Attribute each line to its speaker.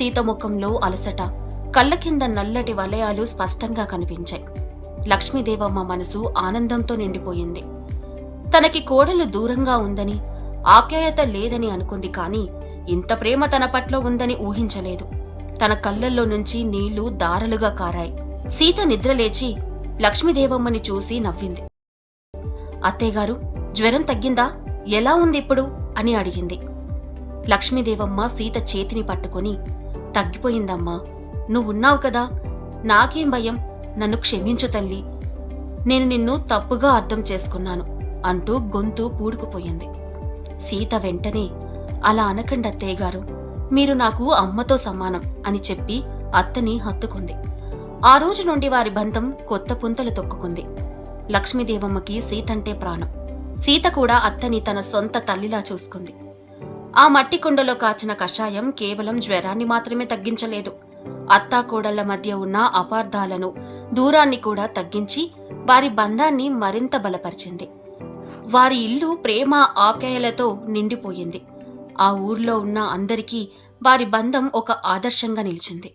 Speaker 1: సీత ముఖంలో అలసట. కళ్ళ కింద నల్లటి వలయాలు స్పష్టంగా కనిపించాయి. లక్ష్మీదేవమ్మ మనసు ఆనందంతో నిండిపోయింది. తనకి కోడలు దూరంగా ఉందని ఆప్యాయత లేదని అనుకుంది కాని ఇంత ప్రేమ తన పట్ల ఉందని ఊహించలేదు. తన కళ్ళల్లో నుంచి నీళ్ళు దారలుగా కారాయి. సీత నిద్రలేచి లక్ష్మీదేవమ్మని చూసి నవ్వింది. అత్తయ్యగారు జ్వరం తగ్గిందా? ఎలా ఉంది ఇప్పుడు? అని అడిగింది. లక్ష్మీదేవమ్మ సీత చేతిని పట్టుకొని తగ్గిపోయిందమ్మా. నువ్వున్నావు కదా. నాకేం భయం? నన్ను క్షమించు తల్లి. నేను నిన్ను తప్పుగా అర్థం చేసుకున్నాను అంటూ గొంతు పూడుకుపోయింది. సీత వెంటనే అలా అనకండి అత్తయ్య గారు. మీరు నాకు అమ్మతో సమానం అని చెప్పి అత్తని హత్తుకుంది. ఆ రోజు నుండి వారి బంధం కొత్త పుంతలు తొక్కుకుంది. లక్ష్మీదేవమ్మకి సీతంటే ప్రాణం. సీత కూడా అత్తని తన సొంత తల్లిలా చూసుకుంది. ఆ మట్టి కుండలో కాచిన కషాయం కేవలం జ్వరాన్ని మాత్రమే తగ్గించలేదు. అత్తాకోడళ్ళ మధ్య ఉన్న అపార్థాలను దూరాన్ని కూడా తగ్గించి వారి బంధాన్ని మరింత బలపరిచింది. వారి ఇల్లు ప్రేమ ఆప్యాయలతో నిండిపోయింది. ఆ ఊర్లో ఉన్న అందరికీ వారి బంధం ఒక ఆదర్శంగా నిలిచింది.